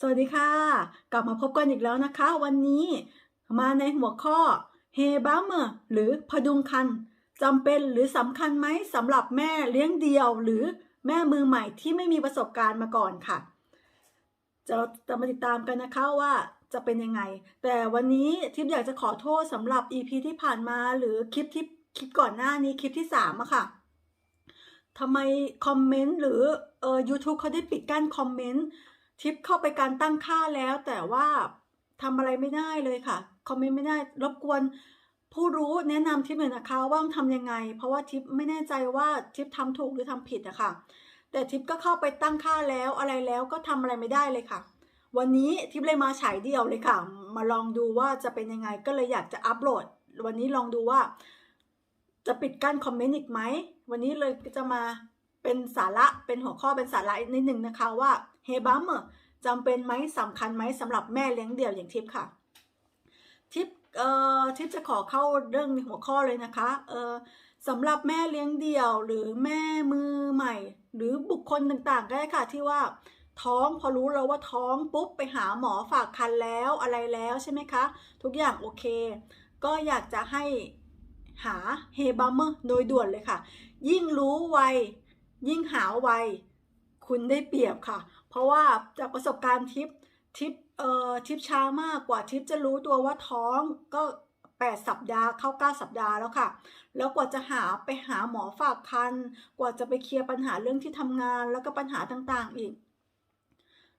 สวัสดีค่ะ กลับมาพบกันอีกแล้วนะคะ วันนี้มาในหัวข้อเฮบัมเมอร์หรือพดุงคันจำเป็นหรือสำคัญไหมสำหรับแม่เลี้ยงเดี่ยว หรือแม่มือใหม่ที่ไม่มีประสบการณ์มาก่อนค่ะ จะจะมาติดตามกันนะคะว่าจะเป็นยังไง แต่วันนี้ทิพย์อยากจะขอโทษสำหรับ EP ที่ผ่านมาหรือคลิปที่คลิปก่อนหน้านี้คลิปที่สามอะค่ะทำไมคอมเมนต์หรือเออ YouTube เขาได้ปิดกั้นคอมเมนต์ ทิปเข้าไปการตั้งค่าแล้ว แต่ว่าทำอะไรไม่ได้เลยค่ะคอมเมนต์ไม่ได้รบกวนผู้รู้แนะนำทิปหน่อยนะคะว่าต้องทำยังไง เพราะว่าทิปไม่แน่ใจว่าทิปทำถูกหรือทำผิดอะคะแต่ทิปก็เข้าไปตั้งค่าแล้วอะไรแล้วก็ทำอะไรไม่ได้เลยค่ะ วันนี้ทิปเลยมาฉายเดียวเลยค่ะ มาลองดูว่าจะเป็นยังไงก็เลยอยากจะอัปโหลด วันนี้ลองดูว่า จะปิดกั้นคอมเมนต์อีกไหมวันนี้เลยจะมาเป็นสาระเป็นหัวข้อเป็นสาระนิดหนึ่งนะคะว่า เฮบัมเมอร์จำเป็นไหมสำคัญไหมสำหรับแม่เลี้ยงเดี่ยวอย่างทิพย์ค่ะทิพย์เอ่อทิพย์จะขอเข้าเรื่องหัวข้อเลยนะคะเอ่อสำหรับแม่เลี้ยงเดี่ยวหรือแม่มือใหม่ หรือบุคคลต่างๆก็ได้ค่ะที่ว่าท้องพอรู้แล้วว่าท้องปุ๊บไปหาหมอฝากคันแล้วอะไรแล้วใช่ไหมคะ ทุกอย่างโอเค ก็อยากจะให้หาเฮบัมเมอร์โดยด่วนเลยค่ะ ยิ่งรู้ไว ยิ่งหาไว คุณได้เปรียบค่ะ เพราะว่าจากประสบการณ์ทิปทิปเอ่อทิปช้ามากกว่าทิปจะรู้ตัวว่าท้องก็ 8 สัปดาห์เข้า 9 สัปดาห์แล้วค่ะ แล้วกว่าจะหาไปหาหมอฝากคัน กว่าจะไปเคลียร์ปัญหาเรื่องที่ทำงาน แล้วก็ปัญหาต่างๆอีก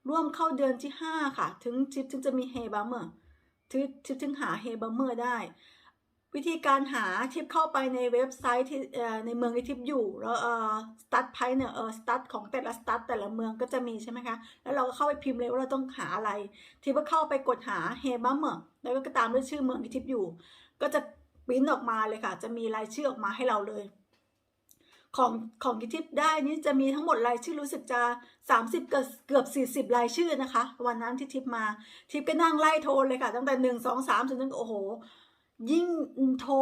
ร่วมเข้าเดือนที่ 5 ค่ะ ถึงทิปถึงจะมีเฮบัมเมอร์ทิปทิปถึงหาเฮบัมเมอร์ได้ วิธีการหาทิปเข้าไปในเว็บไซต์ที่ในเมืองที่ทิปอยู่แล้วเออสตาร์ทไพเนี่ยเออสตาร์ทของแต่ละสตาร์ทแต่ละเมืองก็จะมีใช่ไหมคะแล้วเราก็เข้าไปพิมพ์เลยว่าเราต้องหาอะไรทิปก็เข้าไปกดหาเฮบัมเมอร์แล้วก็ตามด้วยชื่อเมืองที่ทิปอยู่ ก็จะปริ้นออกมาเลยค่ะ จะมีรายชื่อออกมาให้เราเลยของของที่ทิปได้นี่จะมีทั้งหมดรายชื่อรู้สึกจะ 30 เกือบเกือบ 40 รายชื่อนะคะ วันนั้นที่ทิปมาทิปก็นั่งไล่โทรเลยค่ะ ตั้งแต่หนึ่งสองสามจนถึงโอ้โห ยิ่งโทร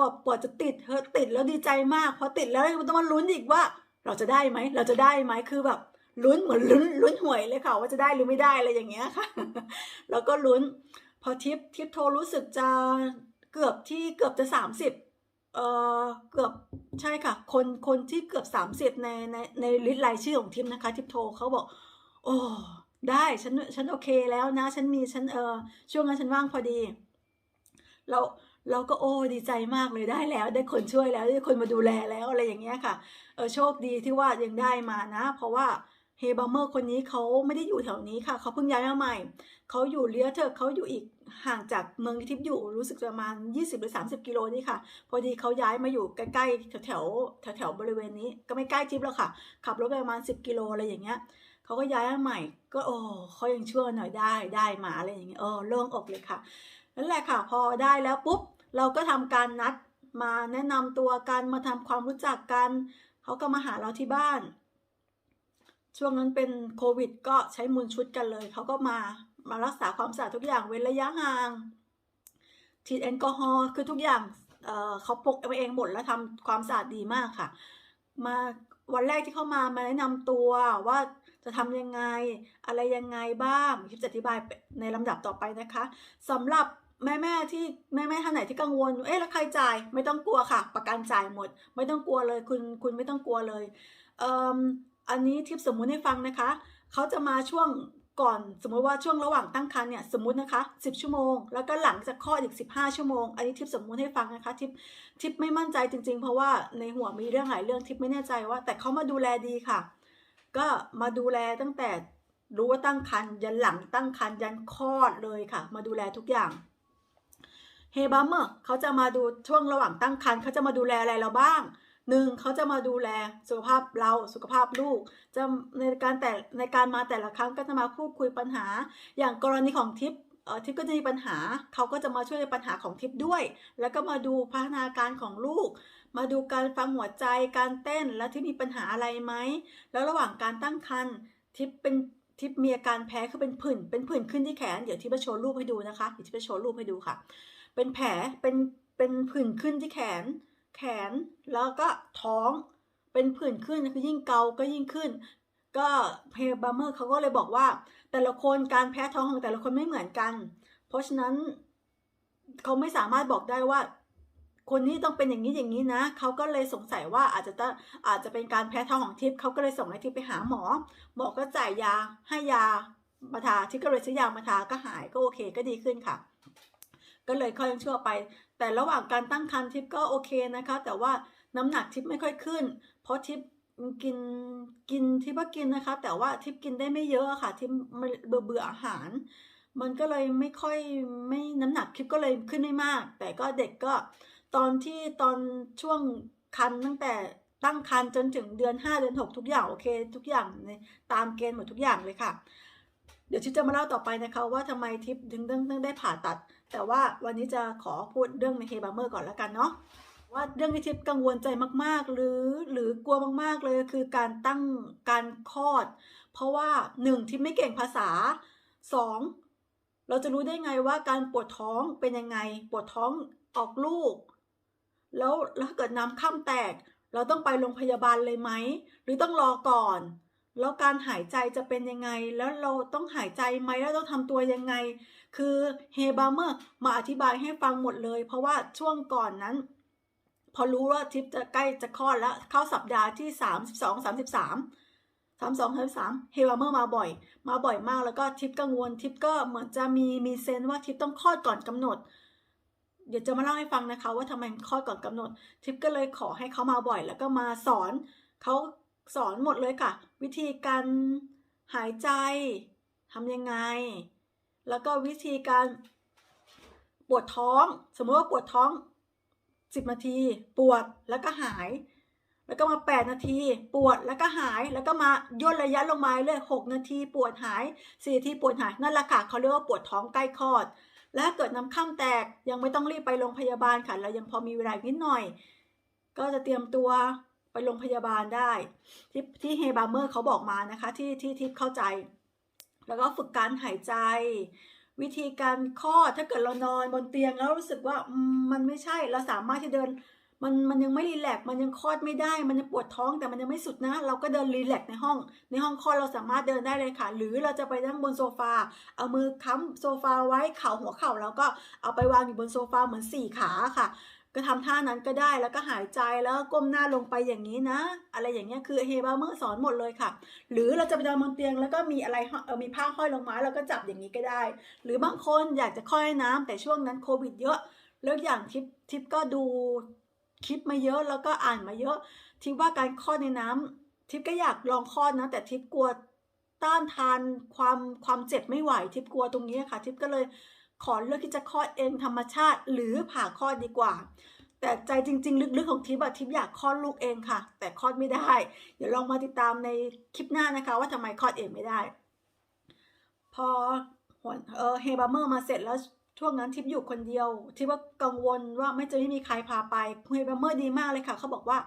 แบบปวดจะติดเธอติดแล้วดีใจมากพอติดแล้วมันต้องมาลุ้นอีกว่า เราจะได้ไหมเราจะได้ไหมคือแบบลุ้นเหมือนลุ้นลุ้นหวยเลยค่ะว่าจะได้หรือไม่ได้อะไรอย่างเงี้ยค่ะ แล้วก็ลุ้น พอทิปทิปโทรรู้สึกจะเกือบที่เกือบจะสามสิบเออเกือบใช่ค่ะ คนคนที่เกือบสามสิบในในในลิสต์รายชื่อของทิปนะคะ ทิปโทรเขาบอก โอ้ได้ฉันฉันโอเคแล้วนะ ฉันมีฉันเออช่วงนั้นฉันว่างพอดี เราเราก็โอ้ดีใจมากเลยได้แล้ว ได้คนช่วยแล้วได้คนมาดูแลแล้วอะไรอย่างเงี้ยค่ะเออโชคดีที่ว่ายังได้มานะ เพราะว่าเฮบัมเมอร์คนนี้เขาไม่ได้อยู่แถวนี้ค่ะเขาเพิ่งย้ายมาใหม่เขาอยู่เลียเธอเขาอยู่อีกห่างจากเมืองทิพย์อยู่รู้สึกประมาณ 20 หรือ 30 กิโลนี่ค่ะ พอดีเขาย้ายมาอยู่ใกล้ๆแถวแถวแถวแถวบริเวณนี้ก็ไม่ใกล้ทิพย์แล้วค่ะ ขับรถไปประมาณ 10 กิโลอะไรอย่างเงี้ยเขาก็ย้ายมาใหม่ ก็โอ้เขายังช่วยหน่อยได้ได้มาอะไรอย่างเงี้ยเออโล่งอกเลยค่ะ นั่นแหละค่ะ พอได้แล้วปุ๊บ เราก็ทำการนัดมาแนะนำตัวกันมาทำความรู้จักกันเขาก็มาหาเราที่บ้าน ช่วงนั้นเป็นโควิด ก็ใช้มูลชุดกันเลยเขาก็มามารักษาความสะอาดทุกอย่างเว้นระยะห่างฉีดแอลกอฮอล์คือทุกอย่างเเขาพกเอาเองหมดแล้วทำความสะอาดดีมากค่ะ มาวันแรกที่เข้ามามาแนะนำตัวว่าจะทำยังไงอะไรยังไงบ้างทิพจะอธิบายในลำดับต่อไปนะคะสำหรับ แม่แม่ที่แม่แม่ท่านไหนที่กังวล เอ๊ะแล้วใครจ่ายไม่ต้องกลัวค่ะ ประกันจ่ายหมด ไม่ต้องกลัวเลยคุณคุณไม่ต้องกลัวเลยเอ่ออันนี้ทิปสมมุติให้ฟังนะคะเขาจะมาช่วงก่อนสมมติว่าช่วงระหว่างตั้งครรภ์เนี่ยสมมุตินะคะ 10 ชั่วโมง แล้วก็หลังจากคลอดอีก 15 ชั่วโมง อันนี้ทิปสมมุติให้ฟังนะคะทิปทิปไม่มั่นใจจริง ๆ เพราะว่าในหัวมีเรื่องหลายเรื่องทิปไม่แน่ใจว่า แต่เขามาดูแลดีค่ะ ก็มาดูแลตั้งแต่รู้ว่าตั้งครรภ์ยันหลังตั้งครรภ์ยันคลอดเลยค่ะ มาดูแลทุกอย่าง เฮบัมเมอร์เขาจะมาดูช่วงระหว่างตั้งครรภ์เขาจะมาดูแลอะไรเราบ้างหนึ่งเขาจะมาดูแลสุขภาพเราสุขภาพลูก จะในการแต่ในการมาแต่ละครั้งก็จะมาพูดคุยปัญหา อย่างกรณีของทิปเออทิปก็จะมีปัญหาเขาก็จะมาช่วยในปัญหาของทิปด้วย แล้วก็มาดูพัฒนาการของลูก มาดูการฟังหัวใจการเต้นและที่มีปัญหาอะไรไหมแล้วระหว่างการตั้งครรภ์ทิปเป็นทิปมีอาการแพ้คือเป็นผื่นเป็นผื่นขึ้นที่แขนเดี๋ยวทิปจะโชว์รูปให้ดูนะคะเดี๋ยวทิปจะโชว์รูปให้ดูค่ะ เป็นแผลเป็นเป็นผื่นขึ้นที่แขน แขนแล้วก็ท้อง เป็นผื่นขึ้นคือยิ่งเกาก็ยิ่งขึ้น ก็เฮบาเมอร์เขาก็เลยบอกว่า แต่ละคนการแพ้ท้องของแต่ละคนไม่เหมือนกัน เพราะฉะนั้นเขาไม่สามารถบอกได้ว่า คนนี้ต้องเป็นอย่างนี้อย่างนี้นะเขาก็เลยสงสัยว่าอาจจะต้องอาจจะเป็นการแพ้ท้องของทิพย์เขาก็เลยส่งให้ทิพย์ไปหาหมอหมอก็จ่ายยาให้ยามาทาทิพย์ก็เลยซื้อยามาทาก็หายก็โอเคก็ดีขึ้นค่ะ ก็เลยค่อยยังชั่วไป แต่ระหว่างการตั้งครรภ์ทิพย์ก็โอเคนะคะ แต่ว่าน้ำหนักทิพย์ไม่ค่อยขึ้น เพราะทิพย์กินกินทิพย์ก็กินนะคะ แต่ว่าทิพย์กินได้ไม่เยอะค่ะทิพย์เบื่อเบื่ออาหาร มันก็เลยไม่ค่อยไม่น้ำหนักทิพย์ก็เลยขึ้นไม่มาก แต่ก็เด็กก็ตอนที่ตอนช่วงคันตั้งแต่ตั้งคันจนถึงเดือน 5 เดือน 6 ทุกอย่างโอเค ทุกอย่างในตามเกณฑ์หมดทุกอย่างเลยค่ะ เดี๋ยวทิพย์จะมาเล่าต่อไปนะคะ ว่าทำไมทิพย์ถึงต้องต้องได้ผ่าตัด แต่ว่าวันนี้จะขอพูดเรื่องในเฮบาเมอร์ก่อนแล้วกันเนาะว่าเรื่องที่ทิพย์กังวลใจมาก ๆ หรือหรือกลัวมาก ๆ เลยคือการตั้งการคลอด เพราะว่าหนึ่งทิพย์ไม่เก่งภาษาสองเราจะรู้ได้ไงว่าการปวดท้องเป็นยังไง ปวดท้องออกลูก แล้วแล้วเกิดน้ำข้ามแตก เราต้องไปโรงพยาบาลเลยไหม หรือต้องรอก่อน แล้วการหายใจจะเป็นยังไง แล้วเราต้องหายใจไหมแล้วต้องทำตัวยังไง คือเฮบาเมอร์มาอธิบายให้ฟังหมดเลย เพราะว่าช่วงก่อนนั้น พอรู้ว่าทิปจะใกล้จะคลอดแล้ว เข้าสัปดาห์ที่ 32 33 32 33เฮบาเมอร์มาบ่อย มาบ่อยมากแล้วก็ทิปกังวลทิปก็เหมือนจะมีมีเซนส์ว่าทิปต้องคลอดก่อนกำหนดเดี๋ยวจะมาเล่าให้ฟังนะคะ ว่าทำไมคลอดก่อนกำหนด ทิปก็เลยขอให้เขามาบ่อย แล้วก็มาสอนเขาสอนหมดเลยค่ะ วิธีการหายใจทำยังไง แล้วก็วิธีการปวดท้อง สมมติว่าปวดท้อง10นาที ปวดแล้วก็หาย แล้วก็มา8นาที ปวดแล้วก็หายแล้วก็มาย่นระยะลงมาเลย6นาที ปวดหาย4นาทีปวดหายนั่นแหละค่ะเขาเรียกว่าปวดท้องใกล้คลอด และเกิดน้ำข้ามแตกยังไม่ต้องรีบไปโรงพยาบาลค่ะ เรายังพอมีเวลานิดหน่อย ก็จะเตรียมตัวไปโรงพยาบาลได้ ที่ที่เฮบาร์เมอร์เขาบอกมานะคะที่ที่ทิพเข้าใจ แล้วก็ฝึกการหายใจ วิธีการคลอดถ้าเกิดเรานอนบนเตียงแล้วรู้สึกว่ามันไม่ใช่เราสามารถที่เดินมันมันยังไม่รีแลกมันยังคลอดไม่ได้ มันยังปวดท้องแต่มันยังไม่สุดนะ เราก็เดินรีแลกในห้อง ในห้องคลอดเราสามารถเดินได้เลยค่ะ หรือเราจะไปนั่งบนโซฟา เอามือค้ำโซฟาไว้เข่าหัวเข่าแล้วก็เอาไปวางอยู่บนโซฟาเหมือนสี่ขาค่ะ ก็ทำท่านั้นก็ได้แล้วก็หายใจแล้วก้มหน้าลงไปอย่างนี้นะ อะไรอย่างเงี้ยคือเฮบาเมอร์สอนหมดเลยค่ะ หรือเราจะไปนอนบนเตียงแล้วก็มีอะไรเออมีผ้าห้อยลงมาเราก็จับอย่างนี้ก็ได้ หรือบางคนอยากจะคลอดน้ำแต่ช่วงนั้นโควิดเยอะแล้วอย่างทิปทิปก็ดูคลิปมาเยอะแล้วก็อ่านมาเยอะ ทิปว่าการคลอดในน้ำทิปก็อยากลองคลอดนะ แต่ทิปกลัวต้านทานความความเจ็บไม่ไหว ทิปกลัวตรงนี้ค่ะ ทิปก็เลย ขอเลือกที่จะคลอดเองธรรมชาติ หรือผ่าคลอดดีกว่า แต่ใจจริง ๆ ลึกๆของทิปอะทิปอยากคลอดลูกเองค่ะ แต่คลอดไม่ได้ เดี๋ยวลองมาติดตามในคลิปหน้านะคะ ว่าทำไมคลอดเองไม่ได้ พอหัวเออเฮบาเมอร์มาเสร็จแล้วช่วงนั้นทิปอยู่คนเดียวทิปว่ากังวลว่าไม่จะไม่มีใครพาไปเฮบาเมอร์ดีมากเลยค่ะเขาบอกว่า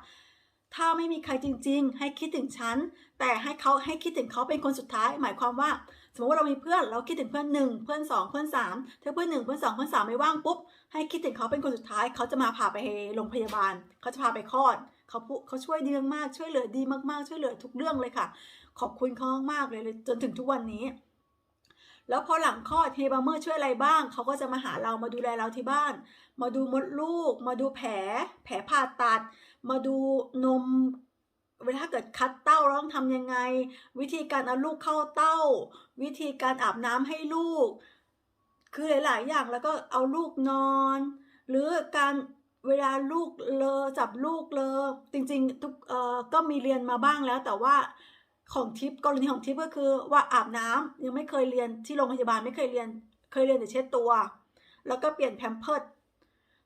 ถ้าไม่มีใครจริง ๆ ให้คิดถึงฉัน แต่ให้เขาให้คิดถึงเขาเป็นคนสุดท้าย หมายความว่า สมมติว่าเรามีเพื่อนเราคิดถึงเพื่อนหนึ่งเพื่อนสองเพื่อนสามถ้าเพื่อนหนึ่งเพื่อนสองเพื่อนสามไม่ว่างปุ๊บให้คิดถึงเขาเป็นคนสุดท้าย เขาจะมาพาไปโรงพยาบาล เขาจะพาไปคลอดเขาพูเขาช่วยดีมากช่วยเหลือดีมากๆ ช่วยเหลือทุกเรื่องเลยค่ะ ขอบคุณเขามากเลยจนถึงทุกวันนี้ แล้วพอหลังคลอดเฮบาเมอร์ช่วยอะไรบ้าง เขาก็จะมาหาเรามาดูแลเราที่บ้าน มาดูมดลูก มาดูแผล แผลผ่าตัด มาดูนม เวลาเกิดคัดเต้าเราต้องทำยังไง วิธีการเอาลูกเข้าเต้า วิธีการอาบน้ำให้ลูก คือหลาย ๆ อย่างแล้วก็เอาลูกนอน หรือการเวลาลูกเลอจับลูกเลอจริง ๆ ทุกเอ่อก็มีเรียนมาบ้างแล้ว แต่ว่าของทิปกรณีของทิปก็คือว่าอาบน้ำยังไม่เคยเรียนที่โรงพยาบาลไม่เคยเรียน เคยเรียนแต่เช็ดตัว แล้วก็เปลี่ยนแพมเพิร์ด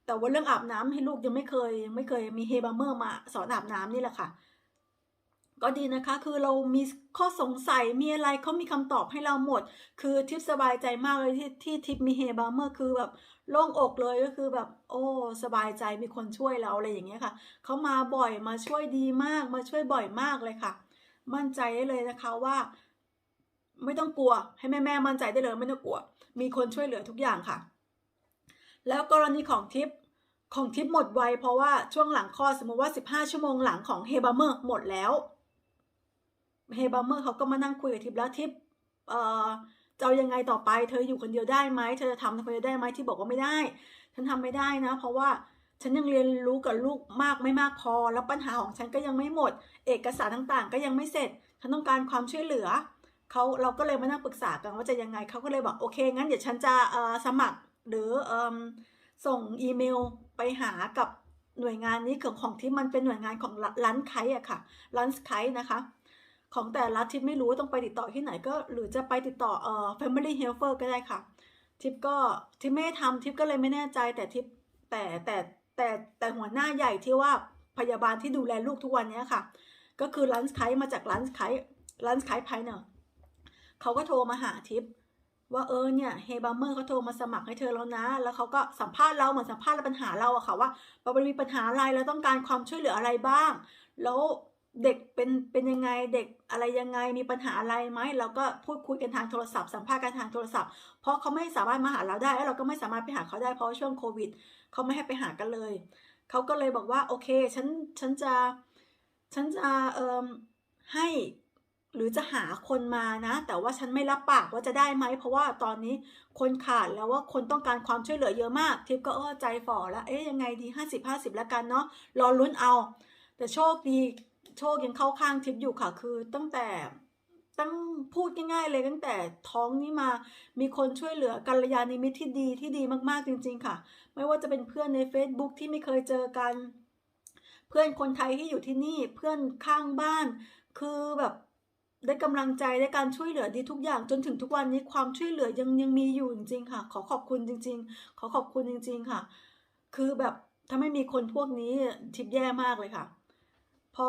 แต่ว่าเรื่องอาบน้ำให้ลูกยังไม่เคยยังไม่เคยมีเฮบาเมอร์มาสอนอาบน้ำนี่แหละค่ะ ก็ดีนะคะ คือเรามีข้อสงสัยมีอะไรเขามีคำตอบให้เราหมด คือทิปสบายใจมากเลยที่ที่ทิปมีเฮบาเมอร์คือแบบโล่งอกเลยก็คือแบบ โอ้สบายใจมีคนช่วยเราอะไรอย่างเงี้ยค่ะเขามาบ่อยมาช่วยดีมาก มาช่วยบ่อยมากเลยค่ะ มั่นใจได้เลยนะคะว่า ไม่ต้องกลัวให้แม่แม่มั่นใจได้เลยไม่ต้องกลัว มีคนช่วยเหลือทุกอย่างค่ะ แล้วกรณีของทิปของทิปหมดไวเพราะว่าช่วงหลังคลอดสมมติว่า 15 ชั่วโมงหลังของเฮบาเมอร์หมดแล้ว เฮบัมเมอร์เขาก็มานั่งคุยกับทิปแล้วทิปเอ่อจะเอายังไงต่อไป เธออยู่คนเดียวได้ไหมเธอจะทำคนเดียวได้ไหมที่บอกว่าไม่ได้ ฉันทำไม่ได้นะ เพราะว่าฉันยังเรียนรู้กับลูกมากไม่มากพอ แล้วปัญหาของฉันก็ยังไม่หมด เอกสารต่างๆ ก็ยังไม่เสร็จ ฉันต้องการความช่วยเหลือเขาเราก็เลยมานั่งปรึกษากันว่าจะยังไงเขาก็เลยบอกโอเคงั้นเดี๋ยวฉันจะเอ่อสมัครหรืออส่งอีเมลไปหากับหน่วยงานนี้ของของที่มันเป็นหน่วยงานของร้านไคอะค่ะร้านไคนะคะ ของแต่ละทิปไม่รู้ต้องไปติดต่อที่ไหนก็ หรือจะไปติดต่อเอ่อ Family Helper ก็ได้ค่ะ ทิปก็ทิปไม่ทำทิปก็เลยไม่แน่ใจแต่ทิปแต่แต่แต่แต่หัวหน้าใหญ่ที่ว่าพยาบาลที่ดูแลลูกทุกวันเนี้ยค่ะ ก็คือร้านไคมาจากร้านไคร้านไคไพเนอร์เขาก็โทรมาหาทิปว่าเออเนี่ยเฮบัมเมอร์เขาโทรมาสมัครให้เธอแล้วนะ แล้วเขาก็สัมภาษณ์เราเหมือนสัมภาษณ์ปัญหาเราอะค่ะว่าเรามีปัญหาอะไรแล้วต้องการความช่วยเหลืออะไรบ้าง แล้ว เด็กเป็นเป็นยังไงเด็กอะไรยังไงมีปัญหาอะไรไหมเราก็พูดคุยกันทางโทรศัพท์สัมภาษณ์กันทางโทรศัพท์ เพราะเขาไม่สามารถมาหาเราได้แล้วเราก็ไม่สามารถไปหาเขาได้เพราะช่วงโควิดเขาไม่ให้ไปหากันเลยเขาก็เลยบอกว่าโอเคฉันฉันจะฉันจะเอ่มให้หรือจะหาคนมานะ แต่ว่าฉันไม่รับปากว่าจะได้ไหมเพราะว่าตอนนี้คนขาดแล้วว่าคนต้องการความช่วยเหลือเยอะมากทิปก็เออใจฝ่อแล้วเอ๊ยยังไงดีห้าสิบห้าสิบแล้วกันเนาะรอลุ้นเอา แต่โชคดี โชคยังเข้าข้างทิปอยู่ค่ะ คือตั้งแต่ตั้งพูดง่ายๆเลยตั้งแต่ท้องนี้มามีคนช่วยเหลือกัลยาณมิตรที่ดีที่ดีมากๆจริง ๆ ค่ะ ไม่ว่าจะเป็นเพื่อนใน Facebook ที่ไม่เคยเจอกัน เพื่อนคนไทยที่อยู่ที่นี่เพื่อนข้างบ้าน คือแบบได้กำลังใจได้การช่วยเหลือดีทุกอย่างจนถึงทุกวันนี้ความช่วยเหลือยังยังมีอยู่จริงๆค่ะ ขอขอบคุณจริง ๆ ขอขอบคุณจริง ๆค่ะ คือแบบถ้าไม่มีคนพวกนี้ทิปแย่มากเลยค่ะ พอ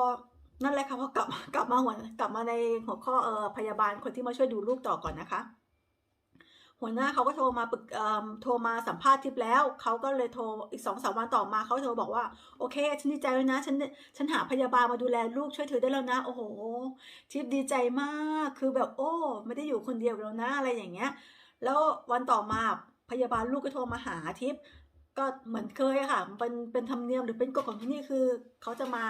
นั่นแหละค่ะพอกลับกลับมาหัวกลับมาในหัวข้อเอ่อพยาบาลคนที่มาช่วยดูลูกต่อก่อนนะคะ หัวหน้าเขาก็โทรมาปรึกเอ่อโทรมาสัมภาษณ์ทิปแล้วเขาก็เลยโทรอีกสองสามวันต่อมาเขาโทรบอกว่าโอเคฉันดีใจแล้วนะฉันฉันหาพยาบาลมาดูแลลูกช่วยเธอได้แล้วนะ โอ้โห ทิปดีใจมากคือแบบโอ้ ไม่ได้อยู่คนเดียวแล้วนะอะไรอย่างเงี้ย แล้ววันต่อมาพยาบาลลูกก็โทรมาหาทิปก็เหมือนเคยค่ะเป็นเป็นธรรมเนียมหรือเป็นกฎของที่นี่คือเขาจะมา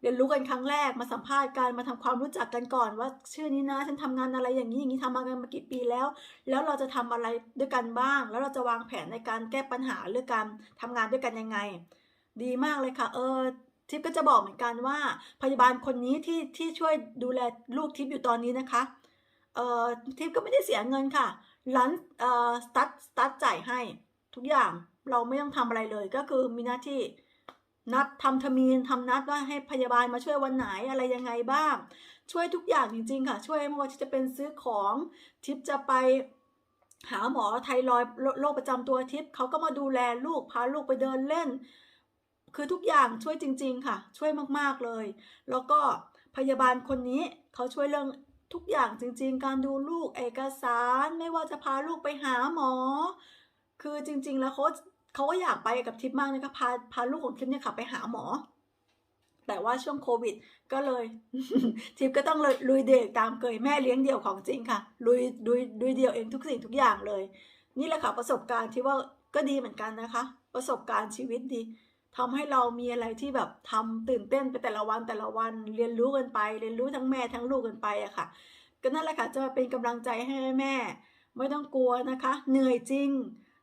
เรียนรู้กันครั้งแรกมาสัมภาษณ์กันมาทำความรู้จักกันก่อนว่าชื่อนี้นะ ฉันทำงานอะไรอย่างนี้อย่างนี้ทำมากันมากี่ปีแล้ว แล้วเราจะทำอะไรด้วยกันบ้าง แล้วเราจะวางแผนในการแก้ปัญหาหรือการทำงานด้วยกันยังไง ดีมากเลยค่ะ เออทิปก็จะบอกเหมือนกันว่า พยาบาลคนนี้ที่ที่ช่วยดูแลลูกทิปอยู่ตอนนี้นะคะเอ่อทิปก็ไม่ได้เสียเงินค่ะร้านเอ่อสตาร์ทสตาร์ทจ่ายให้ทุกอย่างเราไม่ต้องทำอะไรเลยก็คือมีหน้าที่ นัดทำทมีนทำนัดว่าให้พยาบาลมาช่วยวันไหนอะไรยังไงบ้าง ช่วยทุกอย่างจริง ๆ ค่ะ ช่วยไม่ว่าจะเป็นซื้อของทิปจะไปหาหมอไทรอยโรโรคประจำตัวทิปเขาก็มาดูแลลูกพาลูกไปเดินเล่น คือทุกอย่างช่วยจริง ๆ ค่ะ ช่วยมากๆเลย แล้วก็พยาบาลคนนี้เขาช่วยเรื่องทุกอย่างจริง ๆ การดูลูกเอกสาร ไม่ว่าจะพาลูกไปหาหมอ คือจริง ๆ แล้วเขา เขาก็อยากไปกับทิปมากนะคะพาพาลูกของทิปเนี่ยค่ะไปหาหมอ แต่ว่าช่วงโควิด ก็เลย ทิปก็ต้องเลยลุยเด็กตามเกยแม่เลี้ยงเดี่ยวของจริงค่ะลุยลุยลุยเดี่ยวเองทุกสิ่งทุกอย่างเลย นี่แหละค่ะประสบการณ์ที่ว่าก็ดีเหมือนกันนะคะ ประสบการณ์ชีวิตดีทำให้เรามีอะไรที่แบบทำตื่นเต้นไปแต่ละวันแต่ละวันเรียนรู้กันไป เรียนรู้ทั้งแม่ทั้งลูกกันไปอะค่ะ ก็นั่นแหละค่ะจะมาเป็นกำลังใจให้แม่ ไม่ต้องกลัวนะคะ เหนื่อยจริง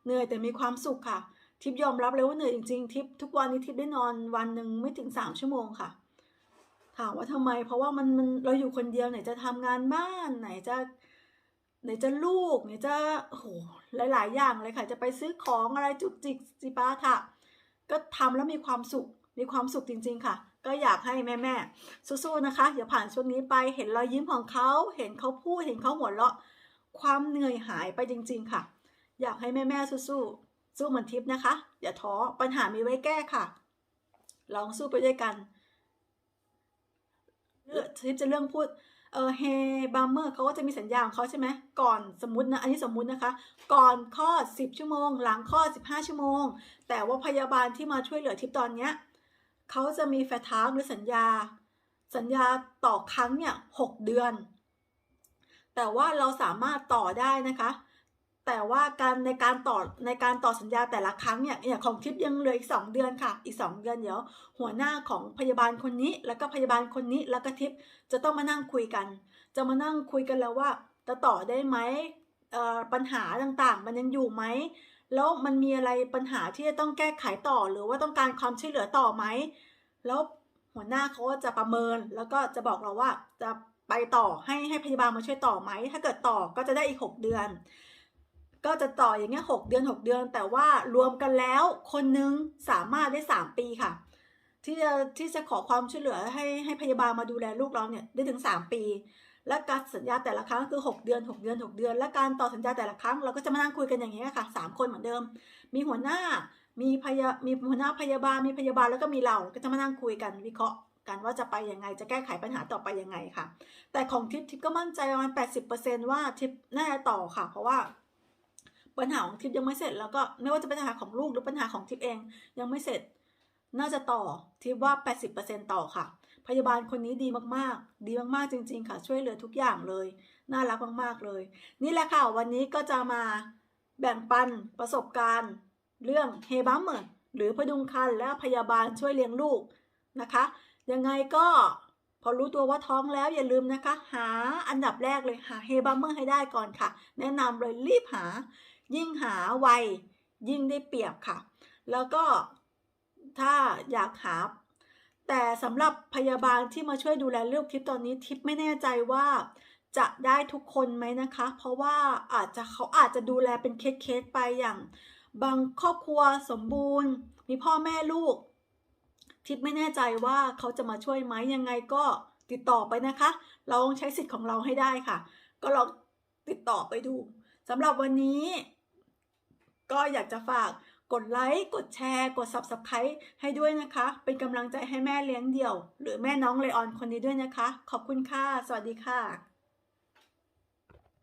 เหนื่อยแต่มีความสุขค่ะ ทิพยอมรับเลยว่าเหนื่อยจริงๆทิพทุกวันนี้ทิพได้นอนวันหนึ่งไม่ถึงสามชั่วโมงค่ะ ถามว่าทำไม เพราะว่ามันมันเราอยู่คนเดียวไหนจะทำงานบ้านไหนจะไหนจะลูกไหนจะโอ้โหหลาย ๆ อย่างเลยค่ะ จะไปซื้อของอะไรจุกจิกจิปาถะก็ทำแล้วมีความสุขมีความสุขจริง ๆ ค่ะ ก็อยากให้แม่ๆสู้ๆนะคะอย่าผ่านช่วงนี้ไปเห็นรอยยิ้มของเขาเห็นเขาพูดเห็นเขาหัวเราะ ความเหนื่อยหายไปจริง ๆ ค่ะ อยากให้แม่ๆสู้ๆ สู้เหมือนทิพย์นะคะ อย่าท้อปัญหามีไว้แก้ค่ะ ลองสู้ไปด้วยกันเลือกทิพย์จะเรื่องพูดเออเฮบัมเมอร์เขาก็จะมีสัญญาของเขาใช่ไหมก่อนสมมตินะอันนี้สมมุตินะคะ ก่อนคลอด 10 ชั่วโมง หลังคลอด 15 ชั่วโมง แต่ว่าพยาบาลที่มาช่วยเหลือทิพย์ตอนเนี้ยเขาจะมีแฟทาร์หรือสัญญา สัญญาต่อครั้งเนี่ยหกเดือน แต่ว่าเราสามารถต่อได้นะคะ แต่ว่าการในการต่อในการต่อสัญญาแต่ละครั้งเนี่ยอย่างของทิพย์ยังเหลืออีก 2 เดือนค่ะ อีก 2 เดือนเดี๋ยวหัวหน้าของพยาบาลคนนี้ แล้วก็พยาบาลคนนี้แล้วก็ทิพย์จะต้องมานั่งคุยกัน จะมานั่งคุยกันแล้วว่าจะต่อได้ไหมปัญหาต่างๆ มันยังอยู่ไหมแล้วมันมีอะไรปัญหาที่จะต้องแก้ไขต่อหรือว่าต้องการความช่วยเหลือต่อไหมแล้วหัวหน้าเขาก็จะประเมินแล้วก็จะบอกเราว่าจะไปต่อให้ให้พยาบาลมาช่วยต่อไหมถ้าเกิดต่อก็จะได้อีก 6 เดือน ก็จะต่ออย่างเงี้ยหเดือน 6 เดือน แต่ว่ารวมกันแล้วคนนึงสามารถได้ 3 ปีค่ะ ที่จะที่จะขอความช่วยเหลือให้ให้พยาบาลมาดูแลลูกเราเนี่ยได้ถึง 3 ปี และการสัญญาแต่ละครั้งคือ 6 เดือน 6 เดือน 6 เดือน และการต่อสัญญาแต่ละครั้งเราก็จะมานั่งคุยกันอย่างนี้ยค่ะสามคนเหมือนเดิม มีหัวหน้ามีพยามีหัวหน้าพยาบาลมีพยาบาลแล้วก็มีเราก็จะมานั่งคุยกันวิเคราะห์กันว่าจะไปยังไงจะแก้ไขปัญหาต่อไปยังไงค่ะ แต่ของทิปทิปก็มั่นใจประมาณ80%ว่าทิปน่าจะต่อค่ะ เพราะว่า ปัญหาของทิปยังไม่เสร็จ แล้วก็ไม่ว่าจะเป็นปัญหาของลูกหรือปัญหาของทิปเองยังไม่เสร็จ น่าจะต่อทิปว่า 80%ต่อค่ะ พยาบาลคนนี้ดีมากๆ ดีมากๆจริง ๆ ค่ะ ช่วยเหลือทุกอย่างเลย น่ารักมากๆเลย นี่แหละค่ะวันนี้ก็จะมาแบ่งปันประสบการณ์ เรื่องเฮบัมเมอร์หรือพดุงคันและพยาบาลช่วยเลี้ยงลูกนะคะยังไงก็พอรู้ตัวว่าท้องแล้วอย่าลืมนะคะ หาอันดับแรกเลยหาเฮบัมเมอร์ให้ได้ก่อนค่ะ แนะนำเลยรีบหา ยิ่งหาไวยิ่งได้เปรียบค่ะ แล้วก็ถ้าอยากหา แต่สำหรับพยาบาลที่มาช่วยดูแลลูกทิปตอนนี้ทิปไม่แน่ใจว่าจะได้ทุกคนไหมนะคะ เพราะว่าอาจจะเขาอาจจะดูแลเป็นเคสๆไปอย่าง บางครอบครัวสมบูรณ์ มีพ่อแม่ลูก ทิปไม่แน่ใจว่าเขาจะมาช่วยไหมยังไงก็ติดต่อไปนะคะ เราใช้สิทธิ์ของเราให้ได้ค่ะ ก็ลองติดต่อไปดูสำหรับวันนี้ ก็อยากจะฝากกดไลค์ กดแชร์ กด Subscribe ให้ด้วยนะคะ เป็นกำลังใจให้แม่เลี้ยงเดี่ยว หรือแม่น้องเลออนคนนี้ด้วยนะคะ ขอบคุณค่ะ สวัสดีค่ะ